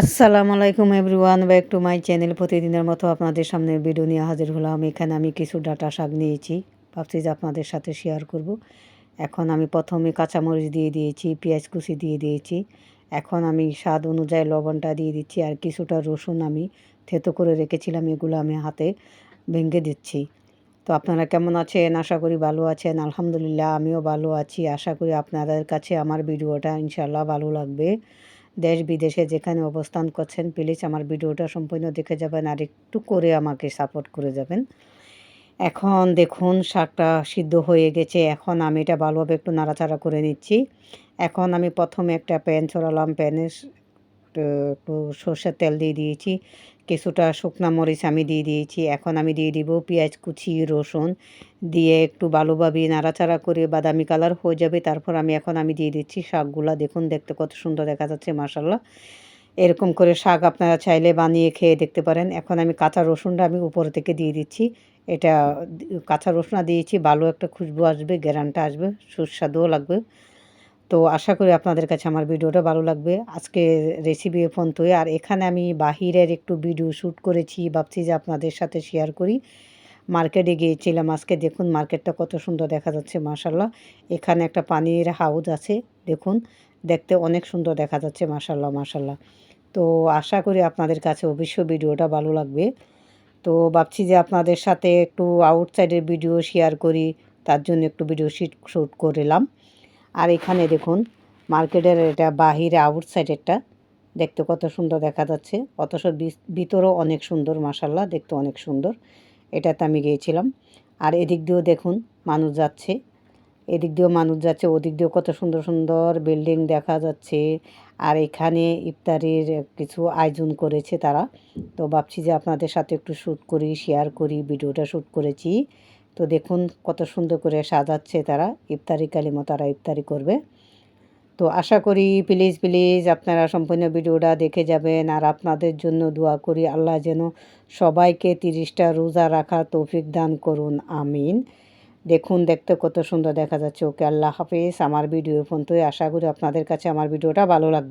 আসসালামু আলাইকুম everyone, back to my channel. প্রতিদিনের মতো আপনাদের সামনে ভিডিও নিয়ে হাজির হলাম। এখানে আমি কিছু ডাটা শাক নিয়েছি, ভাবছি যে আপনাদের সাথে শেয়ার করব। এখন আমি প্রথমে কাঁচামরিচ দিয়ে দিয়েছি, পেঁয়াজ কুচি দিয়ে দিয়েছি। এখন আমি স্বাদ অনুযায়ী লবণটা দিয়ে দিচ্ছি আর কিছুটা রসুন আমি থেতো করে রেখেছিলাম, এগুলো আমি হাতে ভেঙে দিচ্ছি। তো আপনারা কেমন আছেন? আশা করি ভালো আছেন। আলহামদুলিল্লাহ, আমিও ভালো আছি। আশা করি আপনাদের কাছে আমার ভিডিওটা ইনশাল্লাহ ভালো লাগবে। দেশ বিদেশে যেখানে অবস্থান করছেন প্লিজ আমার ভিডিওটা সম্পূর্ণ দেখে যাবেন আর একটু করে আমাকে সাপোর্ট করে যাবেন। এখন দেখুন, শাকটা সিদ্ধ হয়ে গেছে। এখন আমি এটা ভালোভাবে একটু নাড়াচাড়া করে নিচ্ছি। এখন আমি প্রথমে একটা প্যান ছড়ালাম প্যানে একটু সর্ষের তেল দিয়ে দিয়েছি। কিছুটা শুকনো মরিচ আমি দিয়ে দিয়েছি। এখন আমি দিয়ে দিব পেঁয়াজ, কুচি, রসুন। দিয়ে একটু ভালোভাবে নাড়াচাড়া করে বাদামি কালার হয়ে যাবে। তারপর আমি এখন আমি দিয়ে দিচ্ছি শাকগুলা। দেখুন, দেখতে কত সুন্দর দেখা যাচ্ছে মাসাল্লাহ এরকম করে শাক আপনারা চাইলে বানিয়ে খেয়ে দেখতে পারেন। এখন আমি কাঁচা রসুনটা আমি উপর থেকে দিয়ে দিচ্ছি। এটা কাঁচা রসুন দিয়েছি, ভালো একটা খুশবু আসবে, গ্যারানটা আসবে, সুস্বাদুও লাগবে। তো আশা করি আপনাদের কাছে আমার ভিডিওটা ভালো লাগবে। আজকে রেসিপি ফোন তো আর এখানে আমি বাহিরের একটু ভিডিও শ্যুট করেছি, ভাবছি যে আপনাদের সাথে শেয়ার করি। মার্কেটে গিয়েছিলাম আজকে, দেখুন মার্কেটটা কত সুন্দর দেখা যাচ্ছে মাশাল্লাহ এখানে একটা পানির হাউজ আছে, দেখুন। দেখতে অনেক সুন্দর দেখা যাচ্ছে মাশাল্লাহ মাশাল্লাহ তো আশা করি আপনাদের কাছে অবশ্যই ভিডিওটা ভালো লাগবে। তো ভাবছি যে আপনাদের সাথে একটু আউটসাইডের ভিডিও শেয়ার করি, তার জন্য একটু ভিডিও শ্যুট শ্যুট করলাম আর এখানে দেখুন, মার্কেটের এটা বাহিরে আউটসাইডেরটা দেখতে কত সুন্দর দেখা যাচ্ছে। অথচ ভিতরও অনেক সুন্দর মাসাল্লাহ দেখতে অনেক সুন্দর। এটাতে আমি গিয়েছিলাম। আর এদিক দিয়েও দেখুন, মানুষ যাচ্ছে। এদিক দিয়েও মানুষ যাচ্ছে, ওদিক দিয়েও কত সুন্দর সুন্দর বিল্ডিং দেখা যাচ্ছে। আর এখানে ইফতারির কিছু আয়োজন করেছে তারা। তো ভাবছি যে আপনাদের সাথে একটু শ্যুট করি শেয়ার করি, ভিডিওটা শ্যুট করেছি। তো দেখুন কত সুন্দর করে সাজাচ্ছে তারা। ইফতারি কালিমা তারা ইফতারি করবে। তো আশা করি প্লিজ প্লিজ আপনারা সম্পূর্ণ ভিডিওটা দেখে যাবেন। আর আপনাদের জন্য দোয়া করি আল্লাহ যেন সবাইকে তিরিশটা রোজা রাখার তৌফিক দান করুন। আমিন। দেখুন, দেখতে কত সুন্দর দেখা যাচ্ছে। ওকে, আল্লাহ হাফিজ। আমার ভিডিও ফোন তো আশা করি আপনাদের কাছে আমার ভিডিওটা ভালো লাগবে।